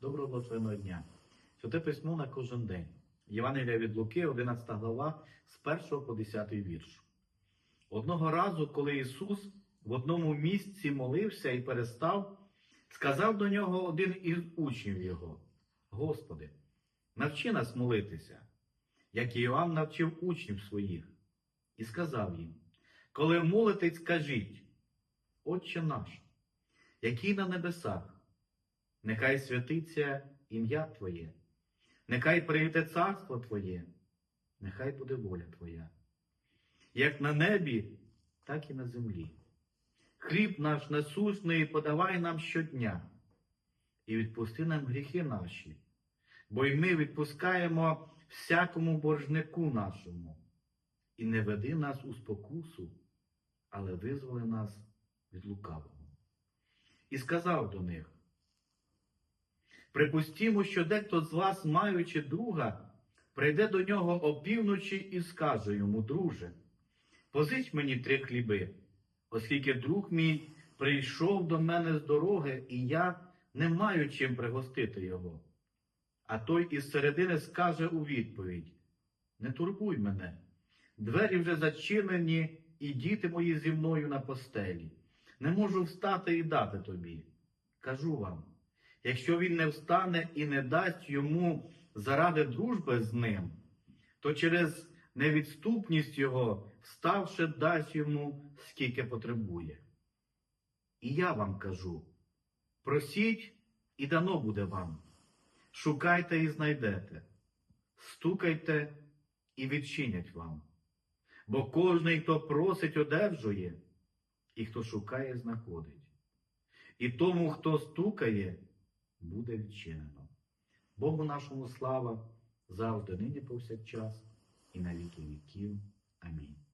Доброго благословеного дня. Святе письмо на кожен день. Євангелія від Луки, 11 глава, з 1 по 10 вірш. Одного разу, коли Ісус в одному місці молився і перестав, сказав до нього один із учнів його: Господи, навчи нас молитися, як Іоанн навчив учнів своїх, і сказав їм: Коли молитесь, скажіть, Отче наш, який на небесах, нехай святиться ім'я Твоє, нехай прийде царство Твоє, нехай буде воля Твоя, як на небі, так і на землі. Хліб наш насущний подавай нам щодня, і відпусти нам гріхи наші, бо й ми відпускаємо всякому боржнику нашому, і не веди нас у спокусу, але визволи нас від лукавого. І сказав до них, Припустімо, що дехто з вас, маючи друга, прийде до нього опівночі і скаже йому, друже, позич мені три хліби, оскільки друг мій прийшов до мене з дороги, і я не маю чим пригостити його. А той із середини скаже у відповідь: Не турбуй мене, двері вже зачинені, і діти мої зі мною на постелі. Не можу встати і дати тобі. Кажу вам. Якщо він не встане і не дасть йому заради дружби з ним, то через невідступність його, вставши, дасть йому скільки потребує. І я вам кажу: просіть, і дано буде вам. Шукайте і знайдете, стукайте і відчинять вам. Бо кожний, хто просить, одержує, і хто шукає, знаходить. І тому, хто стукає, буде відчинено. Богу нашому слава завжди, нині повсякчас і на віки віків. Амінь.